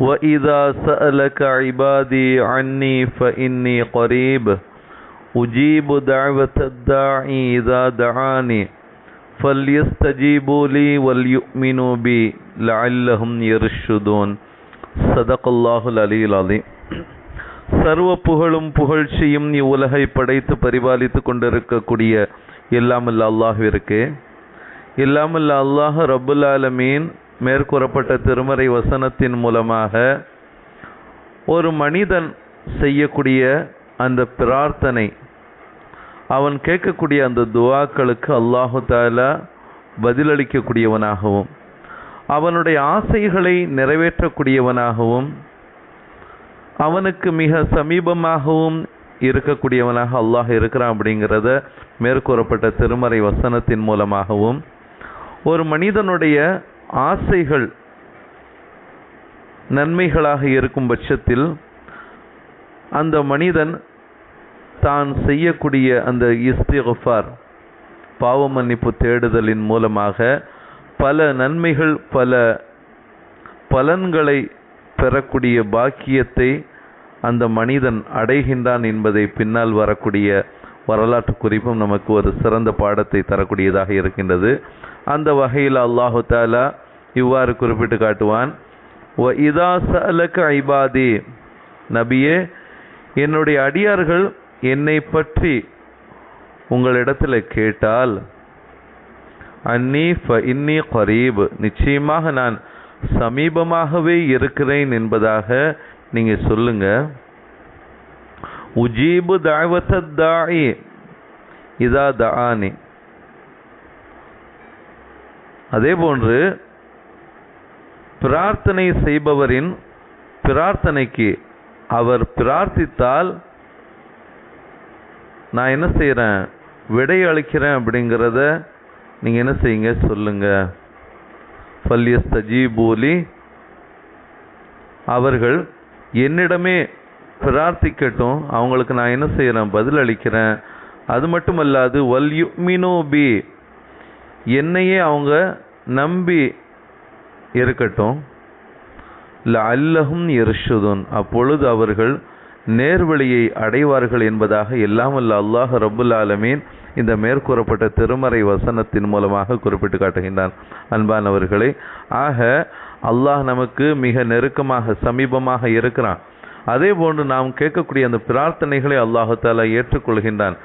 وإذا سألك عبادي عني فإني قريب أجيب دعوة الداعي إذا دعاني فليستجيبوا لي وليؤمنوا بي لعلهم يرشدون صدق الله العلي العظيم சர்வ புகழும் புகழ்ச்சியும் இவ்வுலகை படைத்து பரிபாலித்து கொண்டிருக்கக்கூடிய எல்லாமல்ல அல்லாஹ்விற்கு எல்லாமல்ல அல்லாஹ் ரப்புல் ஆலமீன் மேற்கூறப்பட்ட திருமறை வசனத்தின் மூலமாக ஒரு மனிதன் செய்யக்கூடிய அந்த பிரார்த்தனை அவன் கேட்கக்கூடிய அந்த துவாக்களுக்கு அல்லாஹு தாலா பதிலளிக்கக்கூடியவனாகவும் அவனுடைய ஆசைகளை நிறைவேற்றக்கூடியவனாகவும் அவனுக்கு மிக சமீபமாகவும் இருக்கக்கூடியவனாக அல்லாஹ் இருக்கிறான் அப்படிங்கிறத மேற்கூறப்பட்ட திருமறை வசனத்தின் மூலமாகவும் ஒரு மனிதனுடைய ஆசைகள் நன்மைகளாக இருக்கும் பட்சத்தில் அந்த மனிதன் தான் செய்யக்கூடிய அந்த இஸ்திஃபார் பாவ மன்னிப்பு தேடுதலின் மூலமாக பல நன்மைகள் பல பலன்களை பெறக்கூடிய பாக்கியத்தை அந்த மனிதன் அடைகின்றான் என்பதை பின்னால் வரக்கூடிய வரலாற்று குறிப்பும் நமக்கு ஒரு சிறந்த பாடத்தை தரக்கூடியதாக இருக்கின்றது. அந்த வகையில் அல்லாஹு தாலா இவ்வாறு குறிப்பிட்டு காட்டுவான். ஒ இதா சலக ஐபாதி. நபியே என்னுடைய அடியார்கள் என்னை பற்றி உங்களிடத்தில் கேட்டால் அன்னி ஃப இன்னி கரீப். நிச்சயமாக நான் சமீபமாகவே இருக்கிறேன் என்பதாக நீங்கள் சொல்லுங்க. உஜீபு தாய்வத்த தாயி இதா தானி அதே போன்று பிரார்த்தனை செய்பவரின் பிரார்த்தனைக்கு அவர் பிரார்த்தித்தால் நான் என்ன செய்கிறேன் விடை அளிக்கிறேன் அப்படிங்கிறத நீங்கள் என்ன செய்யுங்க? சொல்லுங்க. ஃபல்யஸ்தஜீபூலி அவர்கள் என்னிடமே பிரார்த்திக்கட்டும். அவங்களுக்கு நான் என்ன செய்கிறேன் பதில் அளிக்கிறேன். அது மட்டுமல்லாது வல்யுமினோ பி. என்னையே அவங்க நம்பி இருக்கட்டும். அல்லஹும் எர்ஷுதுன் அப்பொழுது அவர்கள் நேர்வழியை அடைவார்கள் என்பதாக எல்லாம் அல்ல அல்லாஹ் ரபுல் ஆலமீன் இந்த மேற்கூறப்பட்ட திருமறை வசனத்தின் மூலமாக குறிப்பிட்டு காட்டுகின்றான். அன்பானவர்களே ஆக அல்லாஹ் நமக்கு மிக நெருக்கமாக சமீபமாக இருக்கிறான். அதே போன்று நாம் கேட்கக்கூடிய அந்த பிரார்த்தனைகளை அல்லாஹால ஏற்றுக்கொள்கின்றான்.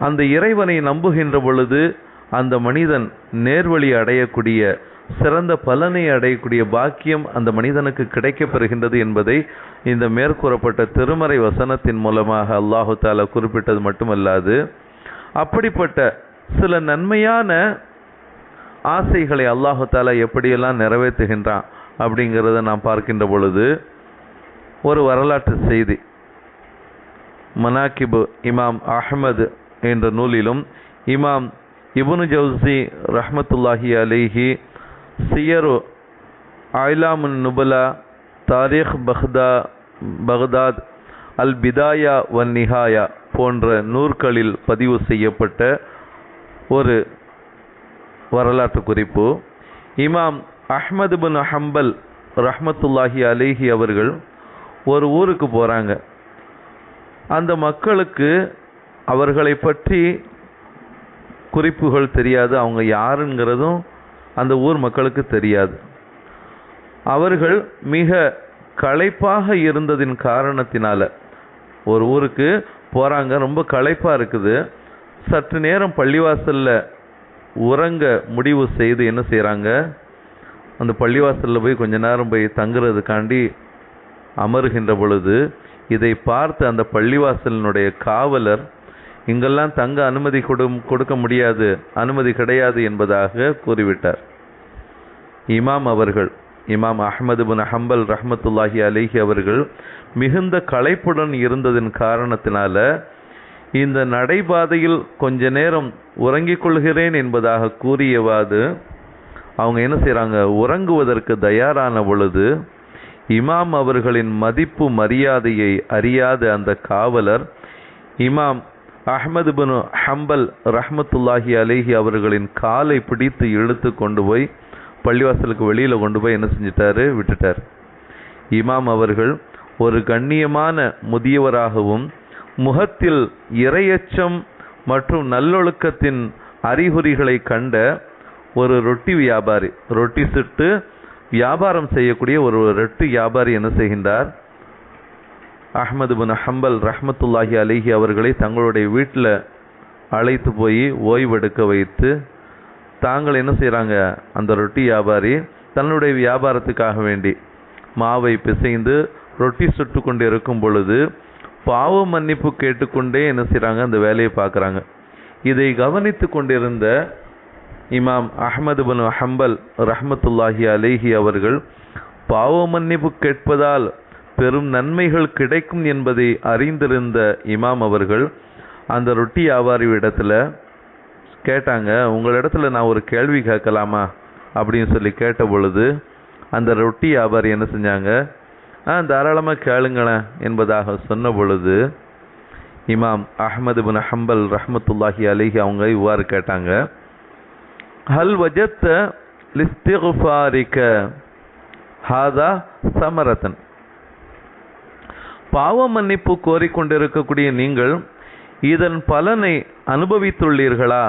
அந்த இறைவனை நம்புகின்ற பொழுது அந்த மனிதன் நேர்வழி அடையக்கூடிய சிறந்த பலனை அடையக்கூடிய பாக்கியம் அந்த மனிதனுக்கு கிடைக்கப் பெறுகின்றது என்பதை இந்த மேற்கூறப்பட்ட திருமறை வசனத்தின் மூலமாக அல்லாஹு தாலா குறிப்பிட்டது மட்டுமல்லாது அப்படிப்பட்ட சில நன்மையான ஆசைகளை அல்லாஹு தாலா எப்படியெல்லாம் நிறைவேற்றுகின்றான் அப்படிங்கிறத நாம் பார்க்கின்ற பொழுது ஒரு வரலாற்று செய்தி. மனாக்கிபு இமாம் அஹ்மது என்ற நூலிலும் இமாம் இபுனு ஜவுசி ரஹமத்துல்லாஹி அலிஹி சியரு ஆயிலாமுன் நுபலா தாரிக் பஹ்தா பக்தாத் அல் பிதாயா வன் நிஹாயா போன்ற நூற்களில் பதிவு செய்யப்பட்ட ஒரு வரலாற்று குறிப்பு இமாம் அஹ்மது பின் ஹம்பல் ரஹ்மத்துல்லாஹி அலேஹி அவர்கள் ஒரு ஊருக்கு போகிறாங்க அந்த மக்களுக்கு அவர்களை பற்றி குறிப்புகள் தெரியாது அவங்க யாருங்கிறதும் அந்த ஊர் மக்களுக்கு தெரியாது. அவர்கள் மிக களைப்பாக இருந்ததின் காரணத்தினால ஒரு ஊருக்கு போகிறாங்க ரொம்ப களைப்பாக இருக்குது. சற்று நேரம் பள்ளிவாசலில் உறங்க முடிவு செய்து என்ன செய்கிறாங்க அந்த பள்ளிவாசலில் போய் கொஞ்ச நேரம் போய் தங்குறதுக்காண்டி அமருகின்ற பொழுது இதை பார்த்து அந்த பள்ளிவாசலினுடைய காவலர் இங்கெல்லாம் தங்க அனுமதி கொடு கொடுக்க முடியாது. அனுமதி கிடையாது என்பதாக கூறிவிட்டார். இமாம் அவர்கள் இமாம் அஹமது பின் ஹம்பல் ரஹமத்துல்லாஹி அலிஹி அவர்கள் மிகுந்த களைப்புடன் இருந்ததன் காரணத்தினால இந்த நடைபாதையில் கொஞ்ச நேரம் உறங்கிக் கொள்கிறேன் என்பதாக கூறியவாது. அவங்க என்ன செய்கிறாங்க உறங்குவதற்கு தயாரான பொழுது இமாம் அவர்களின் மதிப்பு மரியாதையை அறியாத அந்த காவலர் இமாம் அஹ்மது பின் ஹம்பல் ரஹ்மத்துல்லாஹி அலேஹி அவர்களின் காலை பிடித்து இழுத்து கொண்டு போய் பள்ளிவாசலுக்கு வெளியில் கொண்டு போய் என்ன செஞ்சிட்டாரு? விட்டுட்டார். இமாம் அவர்கள் ஒரு கண்ணியமான முதியவராகவும் முகத்தில் இரையச்சம் மற்றும் நல்லொழுக்கத்தின் அறிகுறிகளை கண்ட ஒரு ரொட்டி வியாபாரி ரொட்டி சுட்டு வியாபாரம் செய்யக்கூடிய ஒரு ரொட்டி வியாபாரி என்ன செய்கின்றார்? அஹ்மது பின் ஹம்பல் ரஹ்மத்துல்லாஹி அலிஹி அவர்களை தங்களுடைய வீட்டில் அழைத்து போய் ஓய்வெடுக்க வைத்து தாங்கள் என்ன செய்கிறாங்க அந்த ரொட்டி வியாபாரி தன்னுடைய வியாபாரத்துக்காக வேண்டி மாவை பிசைந்து ரொட்டி சுட்டு கொண்டு இருக்கும் பொழுது பாவ மன்னிப்பு கேட்டுக்கொண்டே என்ன செய்கிறாங்க அந்த வேலையை பார்க்குறாங்க. இதை கவனித்து கொண்டிருந்த இமாம் அஹமது பின் ஹம்பல் ரஹமத்துல்லாஹி அலேஹி அவர்கள் பாவ மன்னிப்பு கேட்பதால் பெரும் நன்மைகள் கிடைக்கும் என்பதை அறிந்திருந்த இமாம் அவர்கள் அந்த ரொட்டி வியாபாரி இடத்துல கேட்டாங்க உங்களிடத்துல நான் ஒரு கேள்வி கேட்கலாமா? அப்படின்னு சொல்லி கேட்ட பொழுது அந்த ரொட்டி வியாபாரி என்ன செஞ்சாங்க ஆ தாராளமாக கேளுங்களேன் என்பதாக சொன்ன பொழுது இமாம் அஹமது பின் ஹம்பல் ரஹமத்துல்லாஹி அலிஹி அவங்க இவ்வாறு கேட்டாங்க ஹல் வஜத்த லிஸ்திஃபாரிக்க ஹாதா சமரத்தன்? பாவ மன்னிப்பு கோரிக்கொண்டிருக்கக்கூடிய நீங்கள் இதன் பலனை அனுபவித்துள்ளீர்களா?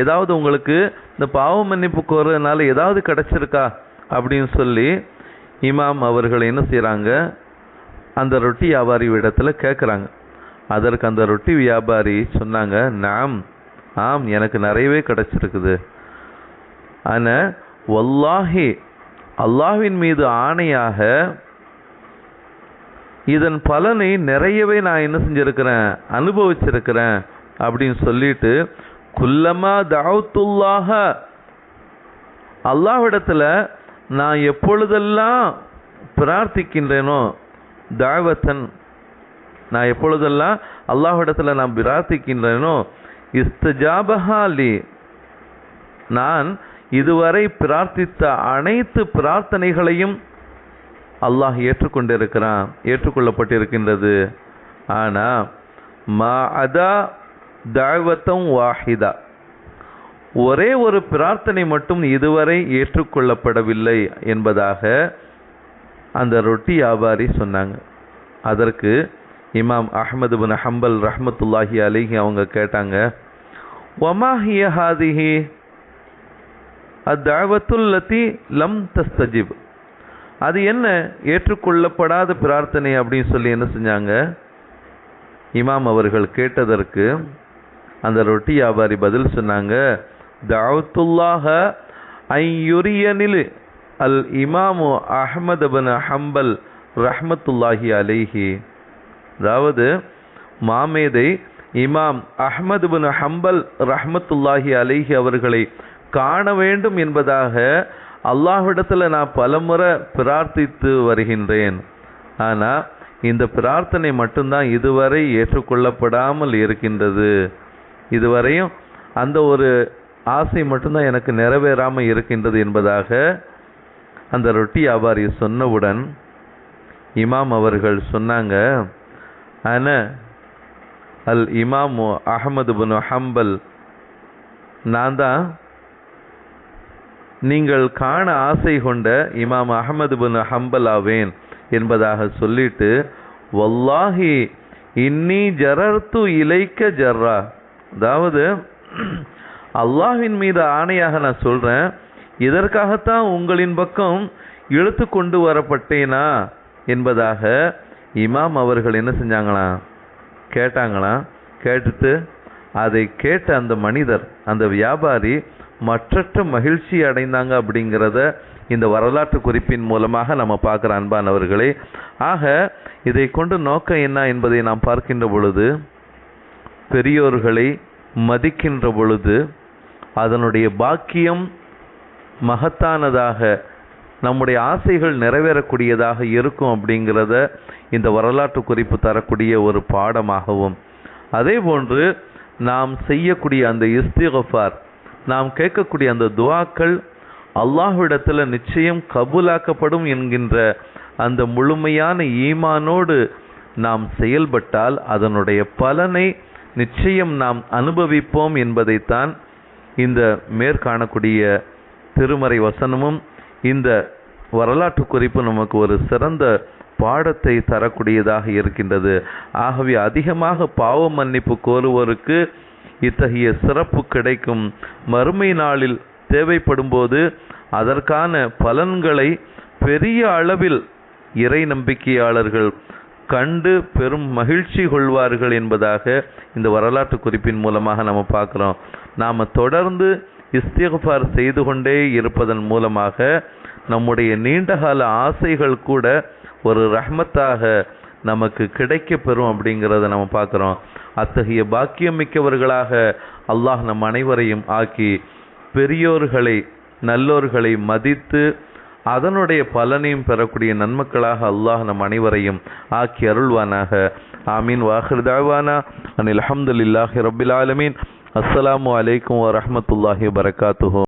ஏதாவது உங்களுக்கு இந்த பாவ மன்னிப்பு கோருறதுனால ஏதாவது கிடச்சிருக்கா? அப்படின்னு சொல்லி இமாம் அவர்கள் என்ன செய்கிறாங்க அந்த ரொட்டி வியாபாரி இடத்துல கேட்குறாங்க அதற்கு அந்த ரொட்டி வியாபாரி சொன்னாங்க நாம் ஆம் எனக்கு நிறையவே கிடைச்சிருக்குது. ஆனால் ஒல்லாஹி அல்லாஹின் மீது ஆணையாக இதன் பலனை நிறையவே நான் என்ன செஞ்சுருக்கிறேன் அனுபவிச்சிருக்கிறேன் அப்படின்னு சொல்லிட்டு குல்லமா தாவத்துல்லாக அல்லாஹ்விடத்துல நான் எப்பொழுதெல்லாம் பிரார்த்திக்கின்றேனோ தாவத்தன் நான் எப்பொழுதெல்லாம் அல்லாஹிடத்தில் நான் பிரார்த்திக்கின்றேனோ இஸ்தஜாபஹாலி நான் இதுவரை பிரார்த்தித்த அனைத்து பிரார்த்தனைகளையும் அல்லாஹ் ஏற்றுக்கொண்டிருக்கிறான் ஏற்றுக்கொள்ளப்பட்டிருக்கின்றது. ஆனால் மா அதா தாவத்தம் வாஹிதா. ஒரே ஒரு பிரார்த்தனை மட்டும் இதுவரை ஏற்றுக்கொள்ளப்படவில்லை என்பதாக அந்த ரொட்டி வியாபாரி சொன்னாங்க. அதற்கு இமாம் அஹமது பின் ஹம்பல் ரஹமத்துல்லாஹி அலிஹி அவங்க கேட்டாங்க ஒமாஹிய ஹாதிஹி? அத்தாவத்துல்லத்தி லம் தஸ்தஜிப். அது என்ன? ஏற்றுக்கொள்ளப்படாத பிரார்த்தனை அப்படின்னு சொல்லி என்ன செஞ்சாங்க? இமாம் அவர்கள் கேட்டதற்கு அந்த ரொட்டி வியாபாரி பதில் சொன்னாங்க தாவத்துல்லாக ஐயுரியனில் அல் இமாமு அஹமது பின் ஹம்பல் ரஹமத்துல்லாஹி அலைஹி. அதாவது மாமேதை இமாம் அஹமது பின் ஹம்பல் ரஹமத்துல்லாஹி அலைஹி அவர்களை காண வேண்டும் என்பதாக அல்லாஹ்விடத்தில் நான் பலமுறை பிரார்த்தித்து வருகின்றேன். ஆனால் இந்த பிரார்த்தனை மட்டும்தான் இதுவரை ஏற்றுக்கொள்ளப்படாமல் இருக்கின்றது. இதுவரையும் அந்த ஒரு ஆசை மட்டும்தான் எனக்கு நிறைவேறாமல் இருக்கின்றது என்பதாக அந்த ரொட்டி வியாபாரி சொன்னவுடன் இமாம் அவர்கள் சொன்னாங்க அன அல் இமாமு அஹமது பின் ஹம்பல் நான் தான் நீங்கள் காண ஆசை கொண்ட இமாம் அகமது பின் ஹம்பலாவேன் என்பதாக சொல்லிட்டு வல்லாஹி இன்னி ஜரர்த்து இலைக்க ஜர்ரா. அதாவது அல்லாஹின் மீது ஆணையாக நான் சொல்கிறேன் இதற்காகத்தான் உங்களின் பக்கம் இழுத்து கொண்டு வரப்பட்டேனா? என்பதாக இமாம் அவர்கள் என்ன செஞ்சாங்களாம் கேட்டாங்களாம் கேட்டுட்டு அதை கேட்ட அந்த மனிதர் அந்த வியாபாரி மற்றற்ற மகிழ்ச்சி அடைந்தாங்க அப்படிங்கிறத இந்த வரலாற்று குறிப்பின் மூலமாக நம்ம பார்க்குற அன்பானவர்களே. ஆக இதை கொண்டு நோக்கம் என்ன என்பதை நாம் பார்க்கின்ற பொழுது பெரியோர்களை மதிக்கின்ற பொழுது அதனுடைய பாக்கியம் மகத்தானதாக நம்முடைய ஆசைகள் நிறைவேறக்கூடியதாக இருக்கும் அப்படிங்கிறத இந்த வரலாற்று குறிப்பு தரக்கூடிய ஒரு பாடமாகவும் அதே போன்று நாம் செய்யக்கூடிய அந்த இஸ்திகஃபார் நாம் கேட்கக்கூடிய அந்த துவாக்கள் அல்லாஹ்விடத்தில் நிச்சயம் கபூலாக்கப்படும் என்கின்ற அந்த முழுமையான ஈமானோடு நாம் செயல்பட்டால் அதனுடைய பலனை நிச்சயம் நாம் அனுபவிப்போம் என்பதைத்தான் இந்த மேற்காணக்கூடிய திருமறை வசனமும் இந்த வரலாற்று குறிப்பு நமக்கு ஒரு சிறந்த பாடத்தை தரக்கூடியதாக இருக்கின்றது. ஆகவே அதிகமாக பாவ மன்னிப்பு கோருவோருக்கு இத்தகைய சிறப்பு கிடைக்கும். மறுமை நாளில் தேவைப்படும்போது அதற்கான பலன்களை பெரிய அளவில் இறை நம்பிக்கையாளர்கள் கண்டு பெரும் மகிழ்ச்சி கொள்வார்கள் என்பதாக இந்த வரலாற்று குறிப்பின் மூலமாக நம்ம பார்க்குறோம். நாம் தொடர்ந்து இஸ்திகஃபார் செய்து கொண்டே இருப்பதன் மூலமாக நம்முடைய நீண்டகால ஆசைகள் கூட ஒரு ரஹ்மத்தாக நமக்கு கிடைக்கப்பெறும் அப்படிங்கிறத நம்ம பார்க்குறோம். அத்தகைய பாக்கியம் மிக்கவர்களாக அல்லாஹ் நம் அனைவரையும் ஆக்கி பெரியோர்களை நல்லோர்களை மதித்து அதனுடைய பலனையும் பெறக்கூடிய நன்மக்களாக அல்லாஹ் நம் அனைவரையும் ஆக்கி அருள்வானாக. ஆமீன். வாஹிர்தாவானா அனில் அஹமதுல்லாஹி ரபில் ஆலமீன். அஸ்லாம் அலைக்கும் வரமத்துல்லாஹி வரகாத்துஹோ